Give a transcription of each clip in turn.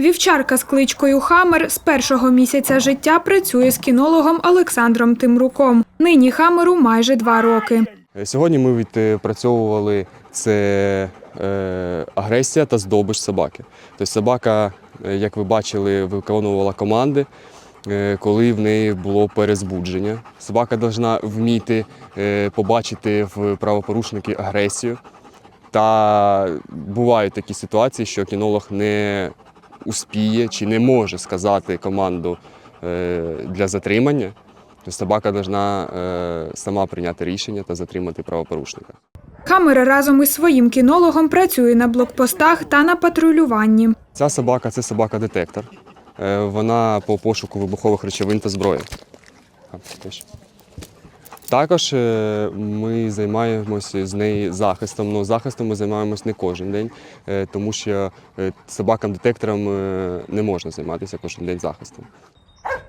Вівчарка з кличкою Хамер з першого місяця життя працює з кінологом Олександром Тимруком. Нині Хамеру майже два роки. Е, Сьогодні ми відпрацьовували це е, агресія та здобич собаки. Тобто собака, е, як ви бачили, виконувала команди, коли в неї було перезбудження. Собака повинна вміти побачити в правопорушники агресію. Та бувають такі ситуації, що кінолог не успіє чи не може сказати команду е, для затримання. То собака повинна е, сама прийняти рішення та затримати правопорушника. Хамер разом із своїм кінологом працює на блокпостах та на патрулюванні. Ця собака це собака-детектор. Е, Вона по пошуку вибухових речовин та зброї. Також е, ми займаємося з нею захистом. Ну, захистом ми займаємось не кожен день, е, тому що е, собакам-детекторам не можна займатися кожен день захистом.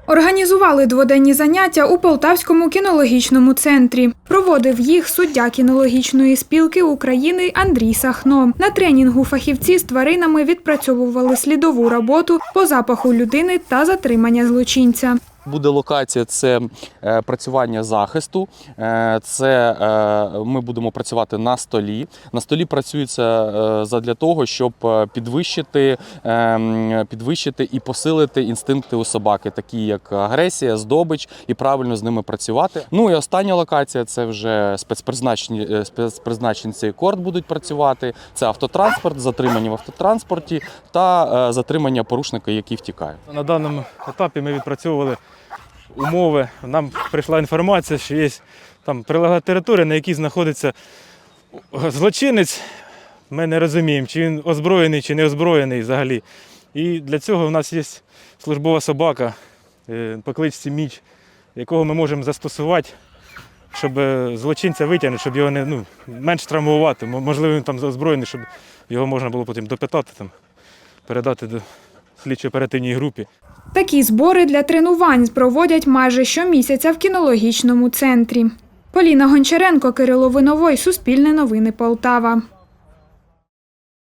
Організували дводенні заняття у Полтавському кінологічному центрі. Проводив їх суддя кінологічної спілки України Андрій Сахно. На тренінгу фахівці з тваринами відпрацьовували слідову роботу по запаху людини та затримання злочинця. Буде локація це е, працювання захисту. Е, Це е, ми будемо працювати на столі. На столі працюється задля того, щоб підвищити, е, підвищити і посилити інстинкти у собаки, такі як агресія, здобич, і правильно з ними працювати. Ну і остання локація це вже спецпризначені спецпризначенці корд будуть працювати. Це автотранспорт, затримання в автотранспорті та затримання порушника, який втікає. На даному етапі ми відпрацьовували умови. Нам прийшла інформація, що є там прилегла територія, на якій знаходиться злочинець. Ми не розуміємо, чи він озброєний, чи не озброєний взагалі. І для цього в нас є службова собака е, по кличці Міч, якого ми можемо застосувати, щоб е, злочинця витягнути, щоб його не, ну, менш травмувати. Можливо, він там озброєний, щоб його можна було потім допитати, там, передати до слідчо-оперативній групі. Такі збори для тренувань проводять майже щомісяця в кінологічному центрі. Поліна Гончаренко, Кирило Виновой, Суспільне новини Полтава.